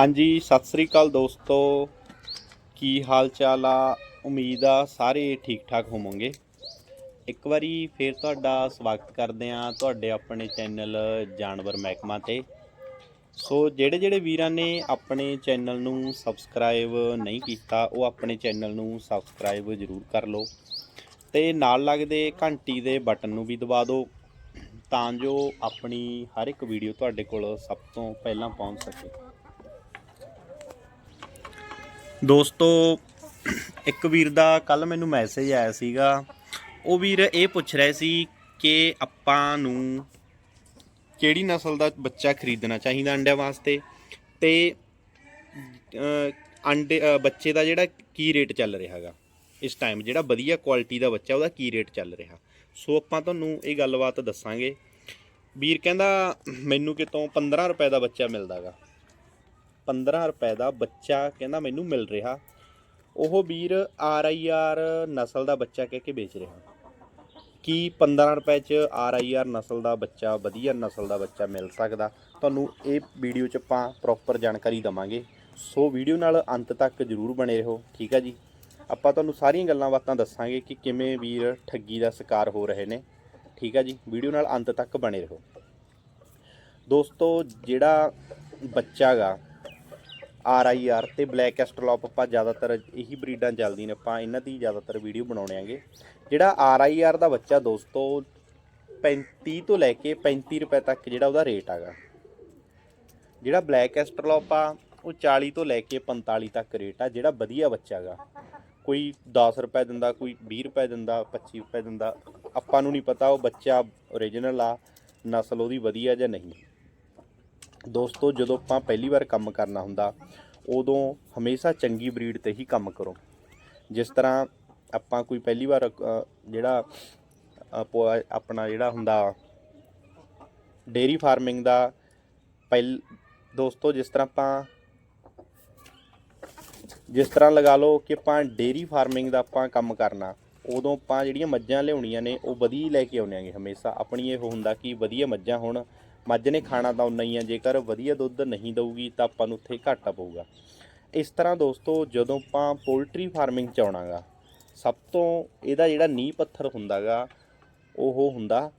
ਹਾਂਜੀ, ਸਤਿ ਸ੍ਰੀ ਅਕਾਲ ਦੋਸਤੋ। ਕੀ ਹਾਲ ਚਾਲ ਆ? ਉਮੀਦ ਆ ਸਾਰੇ ਠੀਕ ਠਾਕ ਹੋਵੋਗੇ। ਇੱਕ ਵਾਰੀ ਫੇਰ ਤੁਹਾਡਾ ਸਵਾਗਤ ਕਰਦੇ ਆ ਤੁਹਾਡੇ ਆਪਣੇ ਚੈਨਲ ਜਾਨਵਰ ਮਹਿਕਮਾ ਤੇ। ਸੋ ਜਿਹੜੇ ਜਿਹੜੇ ਵੀਰਾਂ ਨੇ ਆਪਣੇ ਚੈਨਲ ਨੂੰ ਸਬਸਕ੍ਰਾਈਬ ਨਹੀਂ ਕੀਤਾ, ਉਹ ਆਪਣੇ ਚੈਨਲ ਨੂੰ ਸਬਸਕ੍ਰਾਈਬ ਜ਼ਰੂਰ ਕਰ ਲਓ ਤੇ ਨਾਲ ਲੱਗਦੇ ਘੰਟੀ ਦੇ ਬਟਨ ਨੂੰ ਵੀ ਦਬਾ ਦਿਓ ਤਾਂ ਜੋ ਆਪਣੀ ਹਰ ਇੱਕ ਵੀਡੀਓ ਤੁਹਾਡੇ ਕੋਲ ਸਭ ਤੋਂ ਪਹਿਲਾਂ ਪਹੁੰਚ ਸਕੇ। ਦੋਸਤੋ, ਇੱਕ ਵੀਰ ਦਾ ਕੱਲ ਮੈਨੂੰ ਮੈਸੇਜ ਆਇਆ ਸੀਗਾ। ਉਹ ਵੀਰ ਇਹ ਪੁੱਛ ਰਿਹਾ ਸੀ ਕਿ ਆਪਾਂ ਨੂੰ ਕਿਹੜੀ ਨਸਲ ਦਾ ਬੱਚਾ ਖਰੀਦਣਾ ਚਾਹੀਦਾ ਅੰਡਿਆਂ ਵਾਸਤੇ? ਤੇ ਅੰਡੇ ਬੱਚੇ ਦਾ ਜਿਹੜਾ ਕੀ ਰੇਟ ਚੱਲ ਰਿਹਾ ਹੈਗਾ? ਇਸ ਟਾਈਮ ਜਿਹੜਾ ਵਧੀਆ ਕੁਆਲਿਟੀ ਦਾ ਬੱਚਾ, ਉਹਦਾ ਕੀ ਰੇਟ ਚੱਲ ਰਿਹਾ? ਸੋ ਆਪਾਂ ਤੁਹਾਨੂੰ ਇਹ ਗੱਲਬਾਤ ਦੱਸਾਂਗੇ। ਵੀਰ ਕਹਿੰਦਾ, ਮੈਨੂੰ ਕਿਤੋਂ 15 ਰੁਪਏ ਦਾ ਬੱਚਾ ਮਿਲਦਾਗਾ 15 ਰੁਪਏ ਦਾ ਬੱਚਾ ਕਹਿੰਦਾ ਮੈਨੂੰ ਮਿਲ ਰਿਹਾ। ਉਹ ਵੀਰ ਆਰ ਆਈ ਆਰ ਨਸਲ ਦਾ ਬੱਚਾ ਕਹਿ ਕੇ ਵੇਚ ਰਿਹਾ। ਕੀ 15 ਰੁਪਏ ਚ ਆਰ ਆਈ ਆਰ ਨਸਲ ਦਾ ਬੱਚਾ, ਵਧੀਆ ਨਸਲ ਦਾ ਬੱਚਾ ਮਿਲ ਸਕਦਾ? ਤੁਹਾਨੂੰ ਇਹ ਵੀਡੀਓ ਚ ਆਪਾਂ ਪ੍ਰੋਪਰ ਜਾਣਕਾਰੀ ਦਵਾਂਗੇ। ਸੋ ਵੀਡੀਓ ਨਾਲ ਅੰਤ ਤੱਕ ਜਰੂਰ ਬਣੇ ਰਹੋ, ਠੀਕ ਹੈ ਜੀ? ਆਪਾਂ ਤੁਹਾਨੂੰ ਸਾਰੀਆਂ ਗੱਲਾਂ ਬਾਤਾਂ ਦੱਸਾਂਗੇ ਕਿ ਕਿਵੇਂ ਵੀਰ ਠੱਗੀ ਦਾ ਸ਼ਿਕਾਰ ਹੋ ਰਹੇ ਨੇ, ਠੀਕ ਹੈ ਜੀ? ਵੀਡੀਓ ਨਾਲ ਅੰਤ ਤੱਕ ਬਣੇ ਰਹੋ। ਦੋਸਤੋ, ਜਿਹੜਾ ਬੱਚਾ ਗਾ ਆਰ ਆਈ ਆਰ ਤੇ ਬਲੈਕ ਐਸਟਰਲੋਪ ਆਪਾਂ ਜ਼ਿਆਦਾਤਰ ਇਹੀ ਬਰੀਡਾਂ ਚੱਲਦੀਆਂ ਨੇ, ਆਪਾਂ ਇਹਨਾਂ ਦੀ ਜ਼ਿਆਦਾਤਰ ਵੀਡੀਓ ਬਣਾਉਣੇ ਆਂਗੇ। ਜਿਹੜਾ ਆਰ ਆਈ ਆਰ ਦਾ ਬੱਚਾ ਦੋਸਤੋ 35 ਤੋਂ ਲੈ ਕੇ 35 ਰੁਪਏ ਤੱਕ ਜਿਹੜਾ ਉਹਦਾ ਰੇਟ ਆਗਾ ਜਿਹੜਾ ਬਲੈਕ ਐਸਟਰਲੋਪ ਆ, ਉਹ 40 ਤੋਂ ਲੈ ਕੇ 45 ਤੱਕ ਰੇਟ ਆ, ਜਿਹੜਾ ਵਧੀਆ ਬੱਚਾ ਗਾ ਕੋਈ 10 ਰੁਪਏ ਦਿੰਦਾ, ਕੋਈ 20 ਰੁਪਏ ਦਿੰਦਾ 25 ਰੁਪਏ ਦਿੰਦਾ, ਆਪਾਂ ਨੂੰ ਨਹੀਂ ਪਤਾ ਉਹ ਬੱਚਾ ਓਰੀਜਨਲ ਆ, ਨਸਲ ਉਹਦੀ ਵਧੀਆ ਜਾਂ ਨਹੀਂ। ਦੋਸਤੋ, ਜਦੋਂ ਆਪਾਂ ਪਹਿਲੀ ਵਾਰ ਕੰਮ ਕਰਨਾ ਹੁੰਦਾ, ਉਦੋਂ ਹਮੇਸ਼ਾ ਚੰਗੀ ਬਰੀਡ ਤੇ ਹੀ ਕੰਮ ਕਰੋ। ਜਿਸ ਤਰ੍ਹਾਂ ਆਪਾਂ ਕੋਈ ਪਹਿਲੀ ਵਾਰ ਜਿਹੜਾ ਆਪਣਾ ਜਿਹੜਾ ਹੁੰਦਾ ਡੇਰੀ ਫਾਰਮਿੰਗ ਦਾ ਪਹਿਲ, ਦੋਸਤੋ, ਜਿਸ ਤਰ੍ਹਾਂ ਆਪਾਂ, ਜਿਸ ਤਰ੍ਹਾਂ ਲਗਾ ਲਓ ਕਿ ਆਪਾਂ ਡੇਰੀ ਫਾਰਮਿੰਗ ਦਾ ਆਪਾਂ ਕੰਮ ਕਰਨਾ, ਉਦੋਂ ਆਪਾਂ ਜਿਹੜੀਆਂ ਮੱਝਾਂ ਲਿਆਉਣੀਆਂ ਨੇ, ਉਹ ਵਧੀਆ ਲੈ ਕੇ ਆਉਂਦੇ ਆਂਗੇ ਹਮੇਸ਼ਾ। ਆਪਣੀ ਇਹ ਹੁੰਦਾ ਕਿ ਵਧੀਆ ਮੱਝਾਂ ਹੋਣ ਮੱਝ ਨੇ ਖਾਣਾ ਤਾਂ ਉਨਾ ਹੀ ਆ, ਜੇਕਰ ਵਧੀਆ ਦੁੱਧ ਨਹੀਂ ਦਊਗੀ ਤਾਂ ਆਪਾਂ ਨੂੰ ਉੱਥੇ ਘਾਟਾ ਪਊਗਾ। ਇਸ ਤਰ੍ਹਾਂ ਦੋਸਤੋ, ਜਦੋਂ ਆਪਾਂ ਪੋਲਟਰੀ ਫਾਰਮਿੰਗ ਚ ਆਉਣਾਗਾ, ਸਭ ਤੋਂ ਇਹਦਾ ਜਿਹੜਾ ਨੀਂਹ ਪੱਥਰ ਹੁੰਦਾਗਾ, ਉਹ ਹੁੰਦਾ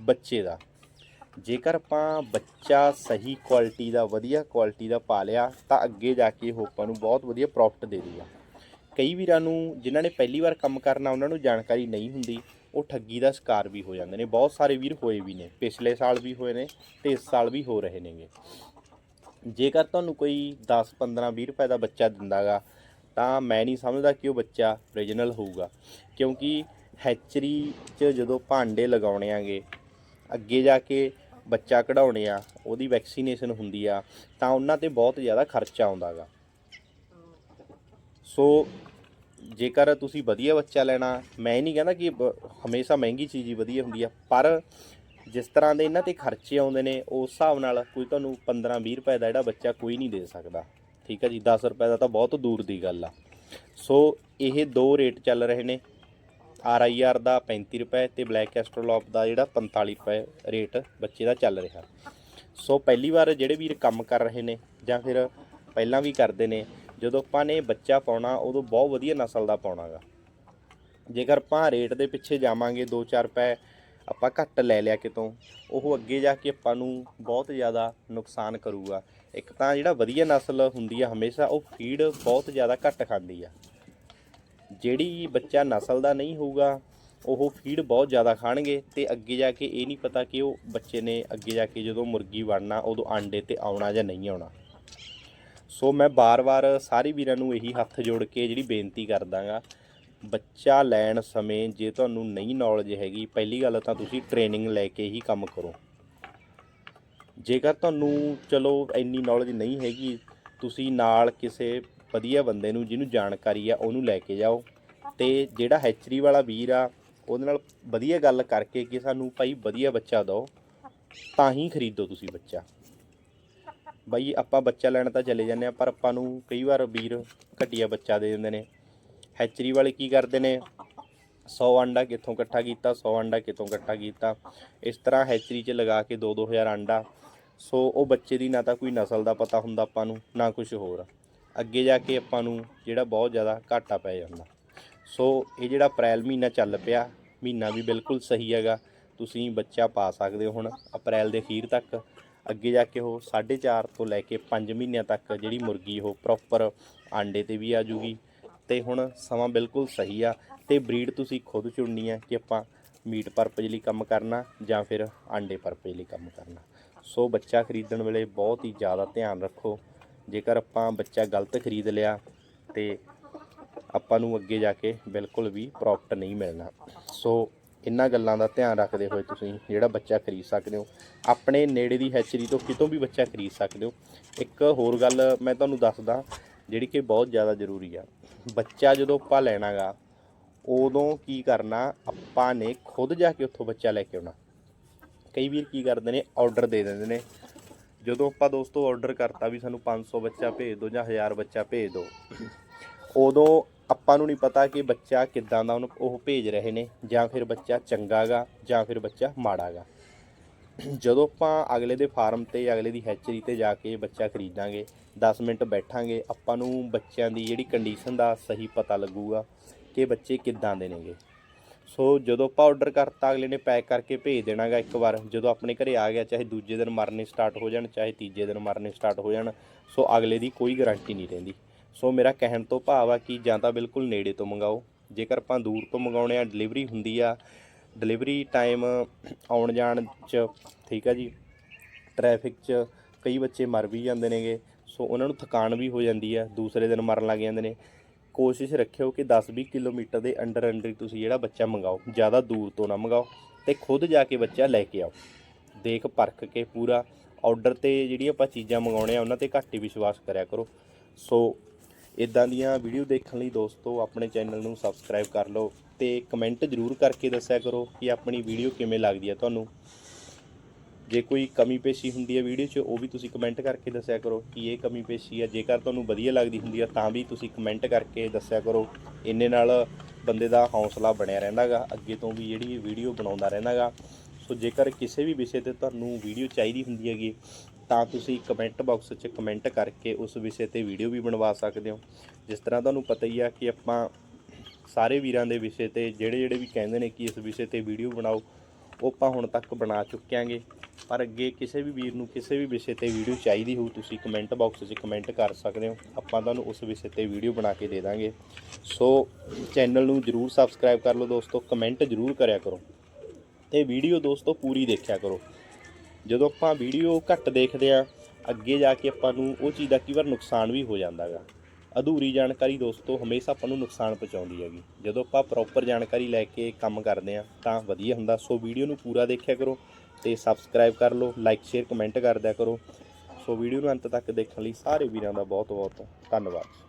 ਬੱਚੇ ਦਾ। ਜੇਕਰ ਆਪਾਂ ਬੱਚਾ ਸਹੀ ਕੁਆਲਿਟੀ ਦਾ, ਵਧੀਆ ਕੁਆਲਿਟੀ ਦਾ ਪਾ ਲਿਆ, ਤਾਂ ਅੱਗੇ ਜਾ ਕੇ ਉਹ ਆਪਾਂ ਨੂੰ ਬਹੁਤ ਵਧੀਆ ਪ੍ਰੋਫਿਟ ਦੇ ਦੇਗਾ ਕਈ ਵੀਰਾਂ ਨੂੰ ਜਿਨ੍ਹਾਂ ਨੇ ਪਹਿਲੀ ਵਾਰ ਕੰਮ ਕਰਨਾ ਉਹਨਾਂ ਨੂੰ ਜਾਣਕਾਰੀ ਨਹੀਂ ਹੁੰਦੀ, ਉਹ ਠੱਗੀ ਦਾ ਸ਼ਿਕਾਰ ਵੀ ਹੋ ਜਾਂਦੇ ਨੇ। ਬਹੁਤ ਸਾਰੇ ਵੀਰ ਹੋਏ ਵੀ ਨੇ, ਪਿਛਲੇ ਸਾਲ ਵੀ ਹੋਏ ਨੇ ਤੇ ਇਸ ਸਾਲ ਵੀ ਹੋ ਰਹੇ ਨੇਗੇ। ਜੇਕਰ ਤੁਹਾਨੂੰ ਕੋਈ 10 15 20 ਰੁਪਏ ਦਾ ਬੱਚਾ ਦਿੰਦਾਗਾ, ਤਾਂ ਮੈਂ ਨਹੀਂ ਸਮਝਦਾ ਕਿ ਉਹ ਬੱਚਾ ਓਰੀਜਨਲ ਹੋਊਗਾ। ਕਿਉਂਕਿ ਹੈਚਰੀ 'ਚ ਜਦੋਂ ਭਾਂਡੇ ਲਗਾਉਣੇ ਆਗੇ, ਅੱਗੇ ਜਾ ਕੇ ਬੱਚਾ ਕਢਾਉਣੇ ਆ, ਉਹਦੀ ਵੈਕਸੀਨੇਸ਼ਨ ਹੁੰਦੀ ਆ, ਤਾਂ ਉਹਨਾਂ ਤੇ ਬਹੁਤ ਜ਼ਿਆਦਾ ਖਰਚਾ ਆਉਂਦਾਗਾ। ਸੋ ਜੇਕਰ ਤੁਸੀਂ ਵਧੀਆ ਬੱਚਾ ਲੈਣਾ, ਮੈਂ ਨਹੀਂ ਕਹਿੰਦਾ ਕਿ ਬ- ਹਮੇਸ਼ਾ ਮਹਿੰਗੀ ਚੀਜ਼ ਹੀ ਵਧੀਆ ਹੁੰਦੀ ਆ, ਪਰ ਜਿਸ ਤਰ੍ਹਾਂ ਦੇ ਇਹਨਾਂ ਤੇ ਖਰਚੇ ਆਉਂਦੇ ਨੇ, ਉਸ ਹਿਸਾਬ ਨਾਲ ਕੋਈ ਤੁਹਾਨੂੰ 15 20 ਰੁਪਏ ਦਾ ਜਿਹੜਾ ਬੱਚਾ ਕੋਈ ਨਹੀਂ ਦੇ ਸਕਦਾ। ਠੀਕ ਹੈ ਜੀ 10 ਰੁਪਏ ਦਾ ਤਾਂ ਬਹੁਤ ਦੂਰ ਦੀ ਗੱਲ ਆ। ਸੋ ਇਹ ਦੋ ਰੇਟ ਚੱਲ ਰਹੇ ਨੇ, ਆਰ ਆਈ ਆਰ ਦਾ 35 ਰੁਪਏ ਤੇ ਬਲੈਕ ਐਸਟਰੋਲੌਪ ਦਾ ਜਿਹੜਾ 45 ਰੁਪਏ ਰੇਟ ਬੱਚੇ ਦਾ ਚੱਲ ਰਿਹਾ। ਸੋ ਪਹਿਲੀ ਵਾਰ ਜਿਹੜੇ ਵੀਰ ਕੰਮ ਕਰ ਰਹੇ ਨੇ ਜਾਂ ਫਿਰ ਪਹਿਲਾਂ ਵੀ ਕਰਦੇ ਨੇ ਜਦੋਂ ਆਪਾਂ ਨੇ ਬੱਚਾ ਪਾਉਣਾ, ਉਦੋਂ ਬਹੁਤ ਵਧੀਆ ਨਸਲ ਦਾ ਪਾਉਣਾਗਾ। ਜੇਕਰ ਆਪਾਂ ਰੇਟ ਦੇ ਪਿੱਛੇ ਜਾਵਾਂਗੇ 2-4 ਰੁਪਏ ਆਪਾਂ ਘੱਟ ਲੈ ਲਿਆ ਕਿਤੋਂ, ਉਹ ਅੱਗੇ ਜਾ ਕੇ ਆਪਾਂ ਨੂੰ ਬਹੁਤ ਜ਼ਿਆਦਾ ਨੁਕਸਾਨ ਕਰੂਗਾ। ਇੱਕ ਤਾਂ ਜਿਹੜਾ ਵਧੀਆ ਨਸਲ ਹੁੰਦੀ ਆ ਹਮੇਸ਼ਾ, ਉਹ ਫੀਡ ਬਹੁਤ ਜ਼ਿਆਦਾ ਘੱਟ ਖਾਂਦੀ ਆ। ਜਿਹੜੀ ਬੱਚਾ ਨਸਲ ਦਾ ਨਹੀਂ ਹੋਊਗਾ, ਉਹ ਫੀਡ ਬਹੁਤ ਜ਼ਿਆਦਾ ਖਾਣਗੇ ਤੇ ਅੱਗੇ ਜਾ ਕੇ ਇਹ ਨਹੀਂ ਪਤਾ ਕਿ ਉਹ ਬੱਚੇ ਨੇ ਅੱਗੇ ਜਾ ਕੇ ਜਦੋਂ ਮੁਰਗੀ ਬਣਨਾ ਉਦੋਂ ਆਂਡੇ ਤੇ ਆਉਣਾ ਜਾਂ ਨਹੀਂ ਆਉਣਾ। ਸੋ ਮੈਂ ਬਾਰ-ਬਾਰ ਸਾਰੇ ਵੀਰਾਂ ਨੂੰ ਇਹੀ ਹੱਥ ਜੋੜ ਕੇ ਜਿਹੜੀ ਬੇਨਤੀ ਕਰਦਾਗਾ, ਬੱਚਾ ਲੈਣ ਸਮੇਂ ਜੇ ਤੁਹਾਨੂੰ ਨਹੀਂ ਨੌਲੇਜ ਹੈਗੀ, ਪਹਿਲੀ ਗੱਲ ਤਾਂ ਤੁਸੀਂ ਟ੍ਰੇਨਿੰਗ ਲੈ ਕੇ ਹੀ ਕੰਮ ਕਰੋ। ਜੇਕਰ ਤੁਹਾਨੂੰ ਚਲੋ ਇੰਨੀ ਨੌਲੇਜ ਨਹੀਂ ਹੈਗੀ, ਤੁਸੀਂ ਨਾਲ ਕਿਸੇ ਵਧੀਆ ਬੰਦੇ ਨੂੰ ਜਿਹਨੂੰ ਜਾਣਕਾਰੀ ਆ, ਉਹਨੂੰ ਲੈ ਕੇ ਜਾਓ ਤੇ ਜਿਹੜਾ ਹੈਚਰੀ ਵਾਲਾ ਵੀਰ ਆ, ਉਹਦੇ ਨਾਲ ਵਧੀਆ ਗੱਲ ਕਰਕੇ ਕਿ ਸਾਨੂੰ ਭਾਈ ਵਧੀਆ ਬੱਚਾ ਦਿਓ, ਤਾਂ ਹੀ ਖਰੀਦੋ ਤੁਸੀਂ ਬੱਚਾ। ਬਾਈ, ਆਪਾਂ ਬੱਚਾ ਲੈਣ ਤਾਂ ਚਲੇ ਜਾਂਦੇ ਆ ਪਰ ਆਪਾਂ ਨੂੰ ਕਈ ਵਾਰ ਵੀਰ ਘਟੀਆ ਬੱਚਾ ਦੇ ਦਿੰਦੇ ਨੇ। ਹੈਚਰੀ ਵਾਲੇ ਕੀ ਕਰਦੇ ਨੇ? 100 ਅੰਡਾ ਕਿੱਥੋਂ ਇਕੱਠਾ ਕੀਤਾ 100 ਅੰਡਾ ਕਿੱਥੋਂ ਇਕੱਠਾ ਕੀਤਾ। ਇਸ ਤਰ੍ਹਾਂ ਹੈਚਰੀ 'ਚ ਲਗਾ ਕੇ 2-2000 ਅੰਡਾ। ਸੋ ਉਹ ਬੱਚੇ ਦੀ ਨਾ ਤਾਂ ਕੋਈ ਨਸਲ ਦਾ ਪਤਾ ਹੁੰਦਾ ਆਪਾਂ ਨੂੰ, ਨਾ ਕੁਝ ਹੋਰ। ਅੱਗੇ ਜਾ ਕੇ ਆਪਾਂ ਨੂੰ ਜਿਹੜਾ ਬਹੁਤ ਜ਼ਿਆਦਾ ਘਾਟਾ ਪੈ ਜਾਂਦਾ। ਸੋ ਇਹ ਜਿਹੜਾ ਅਪ੍ਰੈਲ ਮਹੀਨਾ ਚੱਲ ਪਿਆ, ਮਹੀਨਾ ਵੀ ਬਿਲਕੁਲ ਸਹੀ ਹੈਗਾ। ਤੁਸੀਂ ਬੱਚਾ ਪਾ ਸਕਦੇ ਹੋ ਹੁਣ, ਅਪ੍ਰੈਲ ਦੇ ਅਖੀਰ ਤੱਕ। ਅੱਗੇ ਜਾ ਕੇ ਉਹ 4.5 ਤੋਂ ਲੈ ਕੇ 5 ਮਹੀਨਿਆਂ ਤੱਕ ਜਿਹੜੀ ਮੁਰਗੀ, ਉਹ ਪ੍ਰੋਪਰ ਆਂਡੇ ਤੇ ਵੀ ਆ ਜੂਗੀ। ਤੇ ਹੁਣ ਸਮਾਂ ਬਿਲਕੁਲ ਸਹੀ ਆ ਤੇ ਬਰੀਡ ਤੁਸੀਂ ਖੁਦ ਚੁਣਨੀ ਆ ਕਿ ਆਪਾਂ ਮੀਟ ਪਰਪਸ ਲਈ ਕੰਮ ਕਰਨਾ ਜਾਂ ਫਿਰ ਆਂਡੇ ਪਰਪਸ ਲਈ ਕੰਮ ਕਰਨਾ। ਸੋ ਬੱਚਾ ਖਰੀਦਣ ਵੇਲੇ ਬਹੁਤ ਹੀ ਜ਼ਿਆਦਾ ਧਿਆਨ ਰੱਖੋ। ਜੇਕਰ ਆਪਾਂ ਬੱਚਾ ਗਲਤ ਖਰੀਦ ਲਿਆ ਤੇ ਆਪਾਂ ਨੂੰ ਅੱਗੇ ਜਾ ਕੇ ਬਿਲਕੁਲ ਵੀ ਪ੍ਰੋਫਿਟ ਨਹੀਂ ਮਿਲਣਾ। ਸੋ ਇਹਨਾਂ ਗੱਲਾਂ ਦਾ ਧਿਆਨ ਰੱਖਦੇ ਹੋਏ ਤੁਸੀਂ ਜਿਹੜਾ ਬੱਚਾ ਖਰੀਦ ਸਕਦੇ ਹੋ, ਆਪਣੇ ਨੇੜੇ ਦੀ ਹੈਚਰੀ ਤੋਂ ਕਿਤੋਂ ਵੀ ਬੱਚਾ ਖਰੀਦ ਸਕਦੇ ਹੋ। ਇੱਕ ਹੋਰ ਗੱਲ ਮੈਂ ਤੁਹਾਨੂੰ ਦੱਸਦਾ, ਜਿਹੜੀ ਕਿ ਬਹੁਤ ਜ਼ਿਆਦਾ ਜ਼ਰੂਰੀ ਆ। ਬੱਚਾ ਜਦੋਂ ਆਪਾਂ ਲੈਣਾਗਾ, ਉਦੋਂ ਕੀ ਕਰਨਾ, ਆਪਾਂ ਨੇ ਖੁਦ ਜਾ ਕੇ ਉੱਥੋਂ ਬੱਚਾ ਲੈ ਕੇ ਆਉਣਾ। ਕਈ ਵੀਰ ਕੀ ਕਰਦੇ ਨੇ ਆਰਡਰ ਦੇ ਦਿੰਦੇ ਨੇ। ਜਦੋਂ ਆਪਾਂ ਦੋਸਤੋ ਆਰਡਰ ਕਰਤਾ ਵੀ ਸਾਨੂੰ 500 ਬੱਚਾ ਭੇਜ ਦਿਓ ਜਾਂ 1000 ਬੱਚਾ ਭੇਜ ਦਿਓ, ਉਦੋਂ ਆਪਾਂ ਨੂੰ ਨਹੀਂ ਪਤਾ ਕਿ ਬੱਚਾ ਕਿੱਦਾਂ ਦਾ ਉਹਨੂੰ ਉਹ ਭੇਜ ਰਹੇ ਨੇ, ਜਾਂ ਫਿਰ ਬੱਚਾ ਚੰਗਾਗਾ ਜਾਂ ਫਿਰ ਬੱਚਾ ਮਾੜਾਗਾ ਜਦੋਂ ਆਪਾਂ ਅਗਲੇ ਦੇ ਫਾਰਮ ਤੇ, ਅਗਲੇ ਦੀ ਹੈਚਰੀ ਤੇ ਜਾ ਕੇ ਬੱਚਾ ਖਰੀਦਾਂਗੇ 10 ਮਿੰਟ ਬੈਠਾਂਗੇ, ਆਪਾਂ ਨੂੰ ਬੱਚਿਆਂ ਦੀ ਜਿਹੜੀ ਕੰਡੀਸ਼ਨ ਦਾ ਸਹੀ ਪਤਾ ਲੱਗੂਗਾ ਕਿ ਬੱਚੇ ਕਿੱਦਾਂ ਦੇ ਨੇਗੇ। ਸੋ ਜਦੋਂ ਆਪਾਂ ਆਰਡਰ ਕਰਤਾ, ਅਗਲੇ ਨੇ ਪੈਕ ਕਰਕੇ ਭੇਜ ਦੇਣਾਗਾ ਇੱਕ ਵਾਰ, ਜਦੋਂ ਆਪਣੇ ਘਰੇ ਆ ਗਿਆ, ਚਾਹੇ ਦੂਜੇ ਦਿਨ ਮਰਨੇ ਸਟਾਰਟ ਹੋ ਜਾਣ, ਚਾਹੇ ਤੀਜੇ ਦਿਨ ਮਰਨੇ ਸਟਾਰਟ ਹੋ ਜਾਣ, ਸੋ ਅਗਲੇ ਦੀ ਕੋਈ ਗਾਰੰਟੀ ਨਹੀਂ ਰਹਿੰਦੀ। ਸੋ ਮੇਰਾ ਕਹਿਣ ਤੋਂ ਭਾਵ ਆ ਕਿ ਜਾਂ ਤਾਂ ਬਿਲਕੁਲ ਨੇੜੇ ਤੋਂ ਮੰਗਾਓ। ਜੇਕਰ ਆਪਾਂ ਦੂਰ ਤੋਂ ਮੰਗਾਉਣੇ ਆ ਡਿਲੀਵਰੀ ਹੁੰਦੀ ਆ ਡਿਲੀਵਰੀ ਟਾਈਮ ਆਉਣ ਜਾਣ ਚ, ਠੀਕ ਆ ਜੀ ਟ੍ਰੈਫਿਕ 'ਚ ਕਈ ਬੱਚੇ ਮਰ ਵੀ ਜਾਂਦੇ ਨੇਗੇ, ਸੋ ਉਹਨਾਂ ਨੂੰ ਥਕਾਨ ਵੀ ਹੋ ਜਾਂਦੀ ਆ, ਦੂਸਰੇ ਦਿਨ ਮਰਨ ਲੱਗ ਜਾਂਦੇ ਨੇ। ਕੋਸ਼ਿਸ਼ ਰੱਖਿਓ ਕਿ 10-20 ਕਿਲੋਮੀਟਰ ਦੇ ਅੰਡਰ ਅੰਡਰ ਹੀ ਤੁਸੀਂ ਜਿਹੜਾ ਬੱਚਾ ਮੰਗਾਓ, ਜ਼ਿਆਦਾ ਦੂਰ ਤੋਂ ਨਾ ਮੰਗਾਓ ਤੇ ਖੁਦ ਜਾ ਕੇ ਬੱਚਾ ਲੈ ਕੇ ਆਓ। ਦੇਖ ਪਰਖ ਕੇ ਪੂਰਾ ਆਰਡਰ ਤੇ ਜਿਹੜੀਆਂ ਆਪਾਂ ਚੀਜ਼ਾਂ ਮੰਗਾਉਣੇ ਆ, ਉਹਨਾਂ ਤੇ ਘੱਟ ਹੀ ਵਿਸ਼ਵਾਸ ਕਰਿਆ ਕਰੋ। ਸੋ ਇਦਾਂ ਦੀਆਂ ਵੀਡੀਓ ਦੇਖਣ ਲਈ ਦੋਸਤੋ, ਆਪਣੇ ਚੈਨਲ ਨੂੰ ਸਬਸਕ੍ਰਾਈਬ ਕਰ ਲਓ ਤੇ ਕਮੈਂਟ ਜ਼ਰੂਰ ਕਰਕੇ ਦੱਸਿਆ ਕਰੋ ਕਿ ਆਪਣੀ ਵੀਡੀਓ ਕਿਵੇਂ ਲੱਗਦੀ ਹੈ ਤੁਹਾਨੂੰ। ਜੇ ਕੋਈ ਕਮੀ ਪੇਸ਼ੀ ਹੁੰਦੀ ਹੈ ਵੀਡੀਓ 'ਚ, ਉਹ ਵੀ ਤੁਸੀਂ ਕਮੈਂਟ ਕਰਕੇ ਦੱਸਿਆ ਕਰੋ ਕਿ ਇਹ ਕਮੀ ਪੇਸ਼ੀ ਹੈ ਜੇਕਰ ਤੁਹਾਨੂੰ ਵਧੀਆ ਲੱਗਦੀ ਹੁੰਦੀ ਹੈ ਤਾਂ ਵੀ ਤੁਸੀਂ ਕਮੈਂਟ ਕਰਕੇ ਦੱਸਿਆ ਕਰੋ। ਇੰਨੇ ਨਾਲ ਬੰਦੇ ਦਾ ਹੌਸਲਾ ਬਣਿਆ ਰਹਿੰਦਾਗਾ, ਅੱਗੇ ਤੋਂ ਵੀ ਜਿਹੜੀ ਵੀਡੀਓ ਬਣਾਉਂਦਾ ਰਹਿੰਦਾਗਾ। ਸੋ ਜੇਕਰ ਕਿਸੇ ਵੀ ਵਿਸ਼ੇ ਤੇ ਤੁਹਾਨੂੰ ਵੀਡੀਓ ਚਾਹੀਦੀ ਹੁੰਦੀ ਹੈਗੀ ਤਾਂ ਤੁਸੀਂ ਕਮੈਂਟ ਬਾਕਸ 'ਚ ਕਮੈਂਟ ਕਰਕੇ ਉਸ ਵਿਸ਼ੇ ਤੇ ਵੀਡੀਓ ਵੀ ਬਣਵਾ ਸਕਦੇ ਹੋ। ਜਿਸ ਤਰ੍ਹਾਂ ਤੁਹਾਨੂੰ ਪਤਾ ਹੀ ਆ ਕਿ ਆਪਾਂ ਸਾਰੇ ਵੀਰਾਂ ਦੇ ਵਿਸ਼ੇ ਤੇ ਜਿਹੜੇ ਜਿਹੜੇ ਵੀ ਕਹਿੰਦੇ ਨੇ ਕਿ ਇਸ ਵਿਸ਼ੇ ਤੇ ਵੀਡੀਓ ਬਣਾਓ, ਉਹ ਆਪਾਂ ਹੁਣ ਤੱਕ ਬਣਾ ਚੁੱਕਿਆਂਗੇ ਪਰ ਅੱਗੇ ਕਿਸੇ ਵੀ ਵੀਰ ਨੂੰ ਕਿਸੇ ਵੀ ਵਿਸ਼ੇ ਤੇ ਵੀਡੀਓ ਚਾਹੀਦੀ ਹੋਊ, ਤੁਸੀਂ ਕਮੈਂਟ ਬਾਕਸ 'ਚ ਕਮੈਂਟ ਕਰ ਸਕਦੇ ਹੋ। ਆਪਾਂ ਤੁਹਾਨੂੰ ਉਸ ਵਿਸ਼ੇ ਤੇ ਵੀਡੀਓ ਬਣਾ ਕੇ ਦੇ ਦਾਂਗੇ। ਸੋ ਚੈਨਲ ਨੂੰ ਜਰੂਰ ਸਬਸਕ੍ਰਾਈਬ ਕਰ ਲਓ ਦੋਸਤੋ ਕਮੈਂਟ ਜਰੂਰ ਕਰਿਆ ਕਰੋ। ਤੇ ਵੀਡੀਓ ਦੋਸਤੋ ਪੂਰੀ ਦੇਖਿਆ ਕਰੋ। ਜਦੋਂ ਆਪਾਂ ਵੀਡੀਓ ਘੱਟ ਦੇਖਦੇ ਆ ਅੱਗੇ ਜਾ ਕੇ ਆਪਾਂ ਨੂੰ ਉਹ ਚੀਜ਼ ਦਾ ਕਈ ਵਾਰ ਨੁਕਸਾਨ ਵੀ ਹੋ ਜਾਂਦਾ ਜਾਂਦਾਗਾ ਅਧੂਰੀ ਜਾਣਕਾਰੀ ਦੋਸਤੋ, ਹਮੇਸ਼ਾ ਆਪਾਂ ਨੂੰ ਨੁਕਸਾਨ ਪਹੁੰਚਾਉਂਦੀ ਹੈਗੀ। ਜਦੋਂ ਆਪਾਂ ਪ੍ਰੋਪਰ ਜਾਣਕਾਰੀ ਲੈ ਕੇ ਕੰਮ ਕਰਦੇ ਆ ਤਾਂ ਵਧੀਆ ਹੁੰਦਾ। ਸੋ ਵੀਡੀਓ ਨੂੰ ਪੂਰਾ ਦੇਖਿਆ ਕਰੋ ਤੇ ਸਬਸਕ੍ਰਾਈਬ ਕਰ ਲਓ ਲਾਈਕ ਸ਼ੇਅਰ ਕਮੈਂਟ ਕਰ ਦਿਆ ਕਰੋ। ਸੋ ਵੀਡੀਓ ਨੂੰ ਅੰਤ ਤੱਕ ਦੇਖਣ ਲਈ ਸਾਰੇ ਵੀਰਾਂ ਦਾ ਬਹੁਤ ਬਹੁਤ ਧੰਨਵਾਦ।